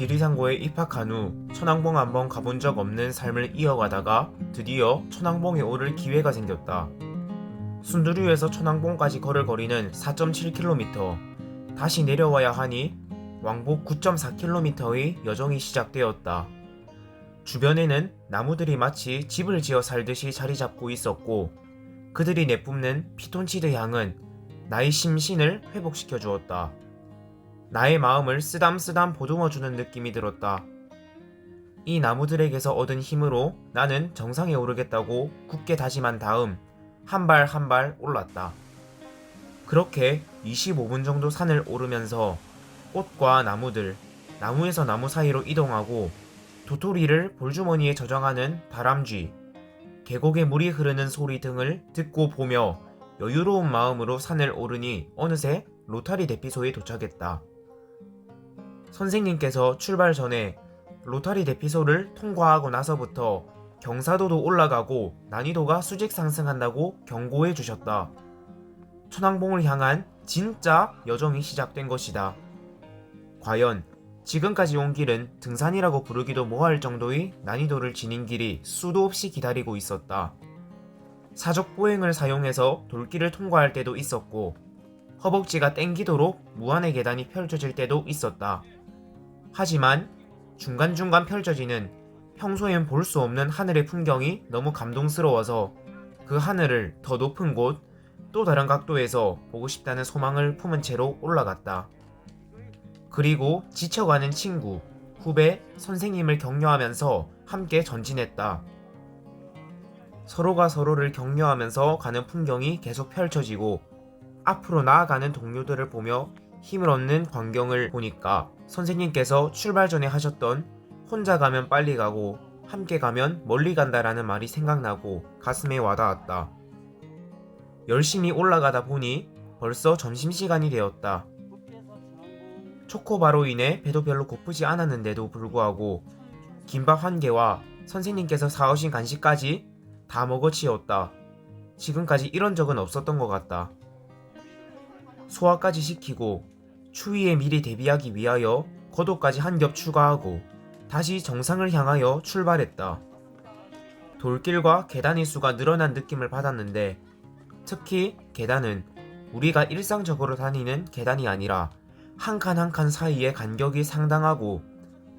지리산고에 입학한 후 천왕봉 한번 가본 적 없는 삶을 이어가다가 드디어 천왕봉에 오를 기회가 생겼다. 순두류에서 천왕봉까지 걸을 거리는 4.7km. 다시 내려와야 하니 왕복 9.4km의 여정이 시작되었다. 주변에는 나무들이 마치 집을 지어 살듯이 자리 잡고 있었고 그들이 내뿜는 피톤치드 향은 나의 심신을 회복시켜 주었다. 나의 마음을 쓰담쓰담 보듬어주는 느낌이 들었다. 이 나무들에게서 얻은 힘으로 나는 정상에 오르겠다고 굳게 다짐한 다음 한 발 한 발 올랐다. 그렇게 25분 정도 산을 오르면서 꽃과 나무들, 나무에서 나무 사이로 이동하고 도토리를 볼주머니에 저장하는 다람쥐, 계곡에 물이 흐르는 소리 등을 듣고 보며 여유로운 마음으로 산을 오르니 어느새 로타리 대피소에 도착했다. 선생님께서 출발 전에 로타리 대피소를 통과하고 나서부터 경사도도 올라가고 난이도가 수직 상승한다고 경고해 주셨다. 천왕봉을 향한 진짜 여정이 시작된 것이다. 과연 지금까지 온 길은 등산이라고 부르기도 뭐할 정도의 난이도를 지닌 길이 수도 없이 기다리고 있었다. 사적 보행을 사용해서 돌길을 통과할 때도 있었고 허벅지가 땡기도록 무한의 계단이 펼쳐질 때도 있었다. 하지만 중간중간 펼쳐지는 평소엔 볼 수 없는 하늘의 풍경이 너무 감동스러워서 그 하늘을 더 높은 곳, 또 다른 각도에서 보고 싶다는 소망을 품은 채로 올라갔다. 그리고 지쳐가는 친구, 후배, 선생님을 격려하면서 함께 전진했다. 서로가 서로를 격려하면서 가는 풍경이 계속 펼쳐지고 앞으로 나아가는 동료들을 보며 힘을 얻는 광경을 보니까 선생님께서 출발 전에 하셨던 혼자 가면 빨리 가고 함께 가면 멀리 간다라는 말이 생각나고 가슴에 와닿았다. 열심히 올라가다 보니 벌써 점심시간이 되었다. 초코바로 인해 배도 별로 고프지 않았는데도 불구하고 김밥 한 개와 선생님께서 사오신 간식까지 다 먹어치웠다. 지금까지 이런 적은 없었던 것 같다. 소화까지 시키고 추위에 미리 대비하기 위하여 겉옷까지 한 겹 추가하고 다시 정상을 향하여 출발했다. 돌길과 계단의 수가 늘어난 느낌을 받았는데 특히 계단은 우리가 일상적으로 다니는 계단이 아니라 한 칸 한 칸 사이의 간격이 상당하고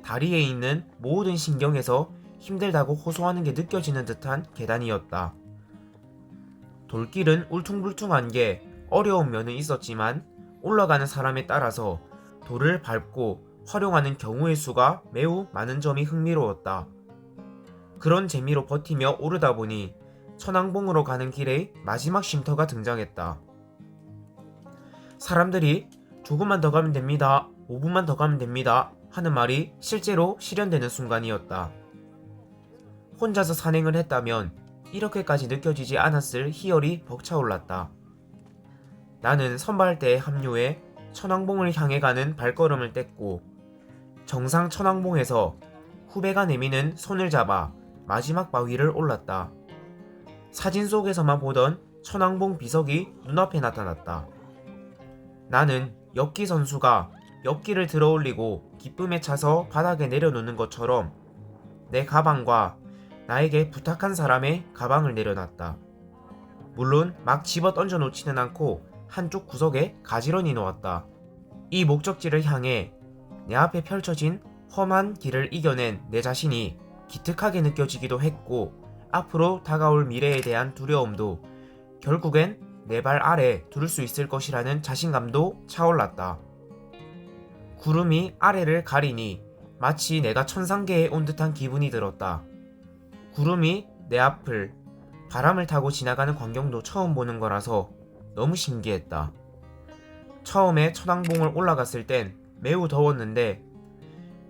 다리에 있는 모든 신경에서 힘들다고 호소하는 게 느껴지는 듯한 계단이었다. 돌길은 울퉁불퉁한 게 어려운 면은 있었지만 올라가는 사람에 따라서 돌을 밟고 활용하는 경우의 수가 매우 많은 점이 흥미로웠다. 그런 재미로 버티며 오르다 보니 천왕봉으로 가는 길에 마지막 쉼터가 등장했다. 사람들이 조금만 더 가면 됩니다. 5분만 더 가면 됩니다. 하는 말이 실제로 실현되는 순간이었다. 혼자서 산행을 했다면 이렇게까지 느껴지지 않았을 희열이 벅차올랐다. 나는 선발대에 합류해 천왕봉을 향해 가는 발걸음을 뗐고 정상 천왕봉에서 후배가 내미는 손을 잡아 마지막 바위를 올랐다. 사진 속에서만 보던 천왕봉 비석이 눈앞에 나타났다. 나는 엽기 선수가 엽기를 들어올리고 기쁨에 차서 바닥에 내려놓는 것처럼 내 가방과 나에게 부탁한 사람의 가방을 내려놨다. 물론 막 집어 던져 놓지는 않고 한쪽 구석에 가지런히 놓았다. 이 목적지를 향해 내 앞에 펼쳐진 험한 길을 이겨낸 내 자신이 기특하게 느껴지기도 했고 앞으로 다가올 미래에 대한 두려움도 결국엔 내 발 아래 두를 수 있을 것이라는 자신감도 차올랐다. 구름이 아래를 가리니 마치 내가 천상계에 온 듯한 기분이 들었다. 구름이 내 앞을 바람을 타고 지나가는 광경도 처음 보는 거라서 너무 신기했다. 처음에 천왕봉을 올라갔을 땐 매우 더웠는데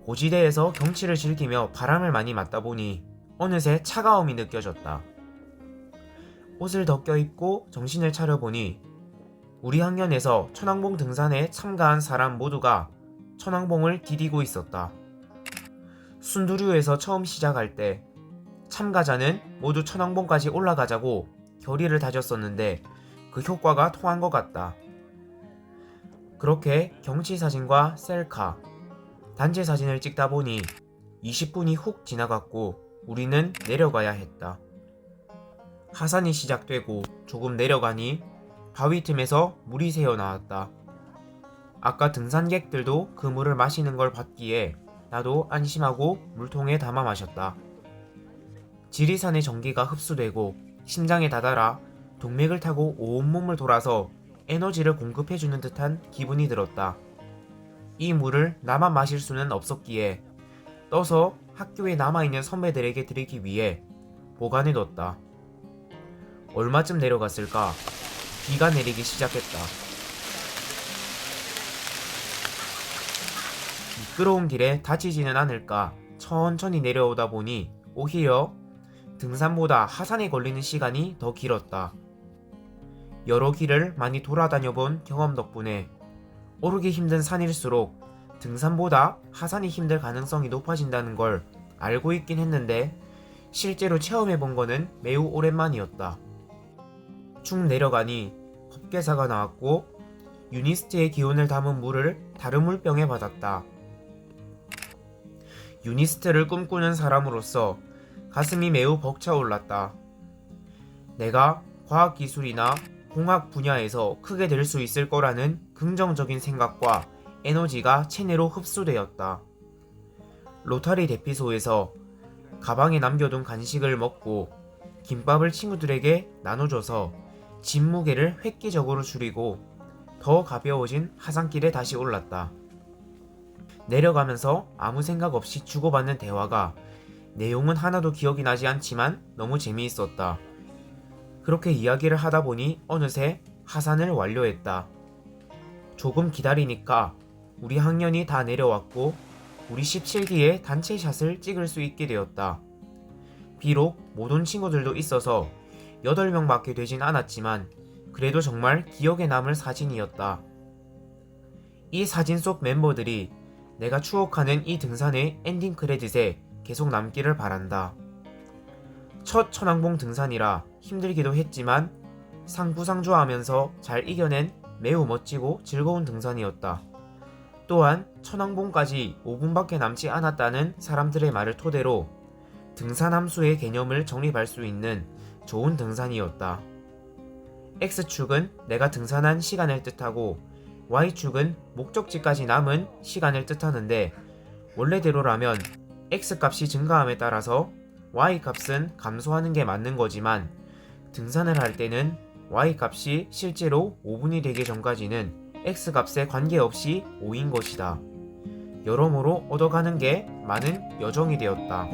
고지대에서 경치를 즐기며 바람을 많이 맞다 보니 어느새 차가움이 느껴졌다. 옷을 더 껴입고 정신을 차려보니 우리 학년에서 천왕봉 등산에 참가한 사람 모두가 천왕봉을 디디고 있었다. 순두류에서 처음 시작할 때 참가자는 모두 천왕봉까지 올라가자고 결의를 다졌었는데 그 효과가 통한 것 같다. 그렇게 경치 사진과 셀카, 단체 사진을 찍다 보니 20분이 훅 지나갔고 우리는 내려가야 했다. 하산이 시작되고 조금 내려가니 바위 틈에서 물이 새어 나왔다. 아까 등산객들도 그 물을 마시는 걸 봤기에 나도 안심하고 물통에 담아 마셨다. 지리산의 전기가 흡수되고 심장에 다다라 동맥을 타고 온몸을 돌아서 에너지를 공급해주는 듯한 기분이 들었다. 이 물을 나만 마실 수는 없었기에 떠서 학교에 남아있는 선배들에게 드리기 위해 보관해 뒀다. 얼마쯤 내려갔을까? 비가 내리기 시작했다. 미끄러운 길에 다치지는 않을까 천천히 내려오다 보니 오히려 등산보다 하산에 걸리는 시간이 더 길었다. 여러 길을 많이 돌아다녀 본 경험 덕분에 오르기 힘든 산일수록 등산보다 하산이 힘들 가능성이 높아진다는 걸 알고 있긴 했는데 실제로 체험해 본 거는 매우 오랜만이었다. 쭉 내려가니 법계사가 나왔고 유니스트의 기운을 담은 물을 다른 물병에 받았다. 유니스트를 꿈꾸는 사람으로서 가슴이 매우 벅차올랐다. 내가 과학기술이나 공학 분야에서 크게 될 수 있을 거라는 긍정적인 생각과 에너지가 체내로 흡수되었다. 로타리 대피소에서 가방에 남겨둔 간식을 먹고 김밥을 친구들에게 나눠줘서 짐 무게를 획기적으로 줄이고 더 가벼워진 하산길에 다시 올랐다. 내려가면서 아무 생각 없이 주고받는 대화가 내용은 하나도 기억이 나지 않지만 너무 재미있었다. 그렇게 이야기를 하다 보니 어느새 하산을 완료했다. 조금 기다리니까 우리 학년이 다 내려왔고 우리 17기에 단체 샷을 찍을 수 있게 되었다. 비록 못 온 친구들도 있어서 8명밖에 되진 않았지만 그래도 정말 기억에 남을 사진이었다. 이 사진 속 멤버들이 내가 추억하는 이 등산의 엔딩 크레딧에 계속 남기를 바란다. 첫 천왕봉 등산이라 힘들기도 했지만 상부상조하면서 잘 이겨낸 매우 멋지고 즐거운 등산이었다. 또한 천왕봉까지 5분밖에 남지 않았다는 사람들의 말을 토대로 등산 함수의 개념을 정립할 수 있는 좋은 등산이었다. X축은 내가 등산한 시간을 뜻하고 Y축은 목적지까지 남은 시간을 뜻하는데 원래대로라면 X값이 증가함에 따라서 Y값은 감소하는 게 맞는 거지만 등산을 할 때는 Y값이 실제로 5분이 되기 전까지는 X값에 관계없이 5인 것이다. 여러모로 얻어가는 게 많은 여정이 되었다.